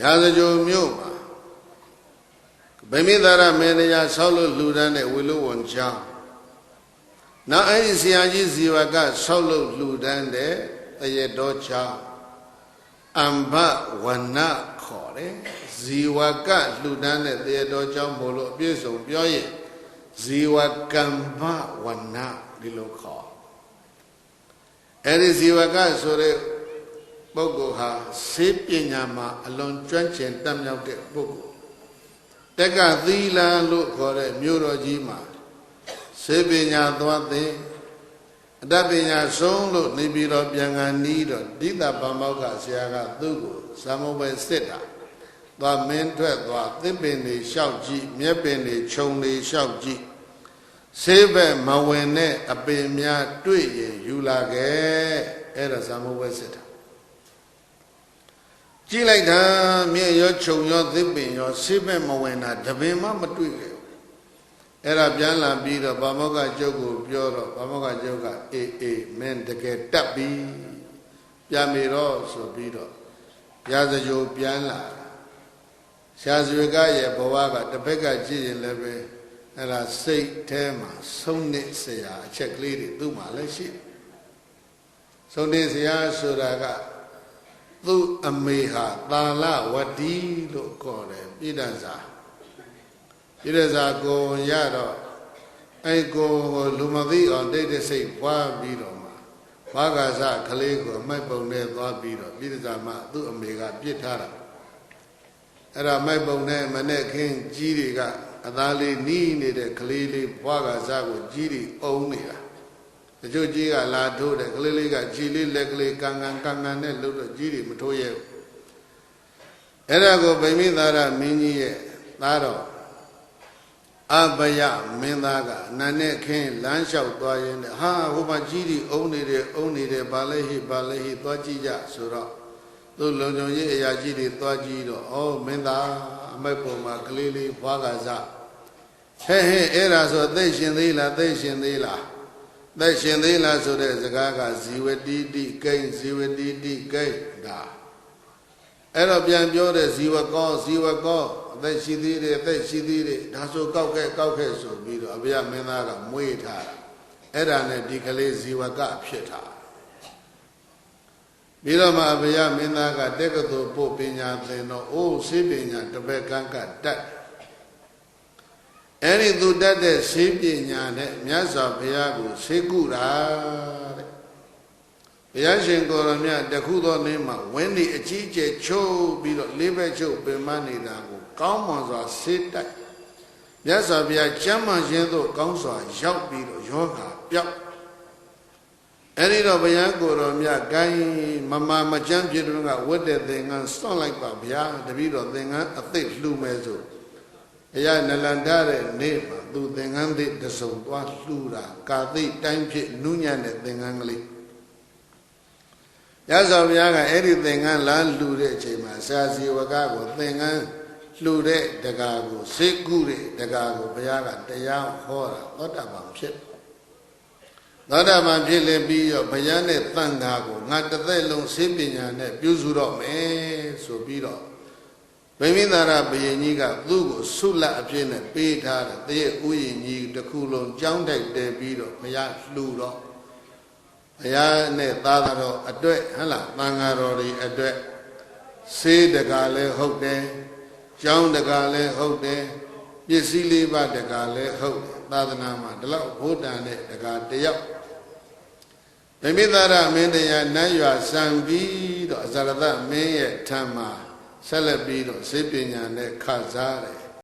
ရာဇကြိုမြို့မှာဗိမိသာရမေနရာဆောက်လို့လှူဒန်းတဲ့ဝေလူဝန်ချောင်းနောက်အဲ့ဒီဆရာကြီးဇီဝကဆောက်လို့လှူဒန်းတဲ့တရတော်ချောင်းအမ္ဘဝနခေါ်တယ်ဇီဝကလှူဒန်းတဲ့တရတော်ချောင်းမို့လို့အပြည့်စုံပြောရင်ဇီဝကမ္ဘဝနဒီလိုခေါ်အဲ့ဒီဇီဝကဆိုတဲ့ ပုဂ္ဂိုလ်ဟာစေပညာမှာအလွန်ကျွမ်းကျင်တတ်မြောက်တဲ့ပုဂ္ဂိုလ်တက္ကသီလလို့ခေါ်တဲ့မြို့တော်ကြီးမှာစေပညာသွားသင်အတတ်ပညာဆုံးလို့နေပြီးတော့ပြန်ကန်နီးတော့ဒိဋ္ဌဗမောက္ခဆရာကသူ့ကိုဇာမုံပဲစစ်တာသွားမင်းထွက်သွားသစ်ပင်တွေလျှောက်ကြည့်မြက်ပင်တွေခြုံတွေလျှောက်ကြည့်ဆေးဘက်မဝင်တဲ့အပင်များတွေ့ရင်ယူလာခဲ့အဲ့ဒါဇာမုံပဲစစ်တာ ကြည့်လိုက်တာမြေရောခြုံရောသစ်ပင်ရောဆေးဘက်မဝင်တာတပင်မှမတွေ့ခဲ့ဘူးအဲ့ဒါပြန်လာပြီးတော့ဗာမောကကျုပ်ကိုပြောတော့ဗာမောကကျုပ်ကအေးအေးမင်းတကယ်တတ်ပြီပြန်မေတော့ဆိုပြီးတော့ရာဇဂျိုပြန်လာဆရာဇွေကရဲ့ဘဝကတစ်ဖက်ကကြည့်ရင်လည်းပဲအဲ့ဒါစိတ်ထဲမှာဆုံးနေစရာအချက်ကလေးတွေသူ့မှာလည်းရှိဆုံးနေစရာဆိုတာက သူ့အမေဟာတာလဝတီလို့ခေါ်တယ်ပြည်တန်စာပြည်တန်စာကိုရတော့အဲ့ကိုကိုလူမသိအောင်တိတ်တဲ့စိတ်ပွားပြီးတော့မှဘာဂါစကလေးကိုအမိုက်ပုံနဲ့သွားပြီးတော့ပြည်တန်စာမှသူ့အမေကပြစ်ထားတာအဲ့ဒါမိုက်ပုံနဲ့မနဲ့ခင်းကြီးတွေကအသားလေးနီးနေတဲ့ကလေးလေးဘွားကစားကိုကြီးတွေအုံနေတာ တချို့ကြီးကလာထိုးတယ်ကလေးလေးကကြီးလေးလက်ကလေးကန်ကန်ကန်ကန်နဲ့လှုပ်တော့ကြီးတွေမထိုးရဲဘူးအဲ့ဒါကိုဗိမိသာရမင်းကြီးရဲ့သားတော်အဘယမင်းသားကအနန္နဲ့ခင်းလမ်းလျှောက်သွားရင်းနဲ့ဟာဟိုမှာကြီးတွေအုံနေတယ်အုံနေတယ်ဗာလဲဟိဗာလဲဟိသွားကြည့်ကြဆိုတော့သူ့လုံခြုံရေးအရာကြီးတွေသွားကြည့်တော့ဩမင်းသားအမိုက်ပုံမှာကလေးလေးဘွားကစားဟဲ့ဟဲ့အဲ့ဒါဆိုသိရှင်သေးလားသိရှင်သေးလား သိရှင်သေးလားဆိုတဲ့စကားကဇီဝတိတိကိဉ္ဇီဝတိတိကိဉ္ဒါအဲ့တော့ပြန်ပြောတဲ့ဇီဝကောဇီဝကောအသက်ရှိသေးတယ်အသက်ရှိသေးတယ်ဒါဆိုကောက်ခဲ့ကောက်ခဲ့ဆိုပြီးတော့အဗျမင်းသားကမွေးထားတာအဲ့ဒါနဲ့ဒီကလေးဇီဝကဖြစ်တာပြီးတော့မှအဗျမင်းသားကတက္ကသိုလ်ပို့ပညာသင်တော့အိုးစေပညာတပည့်ကန်းကတတ် အဲ့ဒီသူတတ်တဲ့စေပညာနဲ့မြတ်စွာဘုရားကိုဆေးကုတာတဲ့ဘုရားရှင်ကိုရမြတ်တခုသောနေ့မှာဝင်းဒီအကြီးကျယ်ချုပ်ပြီးတော့လေးဘက်ချုပ်ပင်မနေတာကိုကောင်းမွန်စွာဆေးတိုက်မြတ်စွာဘုရားကျမ်းမာခြင်းသို့ကောင်းစွာရောက်ပြီးတော့ယောဂပျောက်အဲ့ဒီတော့ဘုရားကိုတော်မြတ်ကိုင်းမမမကျမ်းဖြစ်တော့ကဝတ်တဲ့သင်္ကန်းစွန့်လိုက်ပါဗျာတပည့်တော်သင်္ကန်းအသိလှူမယ်ဆို ဘုရားနလန္ဒတဲ့နေ့မှာသူသင်္ကန်းသိတစုံသွားလှူတာကာသိတိုင်းဖြစ်နုညံ့တဲ့သင်္ကန်းကလေးရသော်ဘုရားကအဲ့ဒီသင်္ကန်းလာလှူတဲ့အချိန်မှာဆရာစီဝကကိုသင်္ကန်းလှူတဲ့တကာကိုစေကုတဲ့တကာကိုဘုရားကတရားဟောတာသောတာပန်ဖြစ်သောတာပန်ဖြစ်လေပြီးတော့ဘုရားနဲ့တန်ခါကိုငါတစ်သက်လုံးစေပညာနဲ့ပြုစုတော့မယ်ဆိုပြီးတော့ ဗိမိသာရဘယင်ကြီးကသူ့ကိုဆုလတ်အဖြစ်နဲ့ပေးထားတယ်တရဲ့ဥယျာဉ်ကြီးတစ်ခုလုံးကြောင်းတိုက်တယ်ပြီးတော့ဘုရားလှူတော့ဘုရားနဲ့သာသတော်အတွက်ဟဟလားသံဃာတော်တွေအတွက်စေးတကာလည်းဟုတ်တယ်ကျောင်းတကာလည်းဟုတ်တယ်ပစ္စည်းလေးပါးတကာလည်းဟုတ်တယ်သာသနာမှာဒီလောက်ဘုဒ္ဓံနဲ့တကာတယောက်ဗိမိသာရမင်းတရားနတ်ရွာစံပြီးတော့အဇရတမင်းရဲ့ထံမှာ ဆက်လက်ပြီးတော့စေပညာနဲ့ခစားတယ်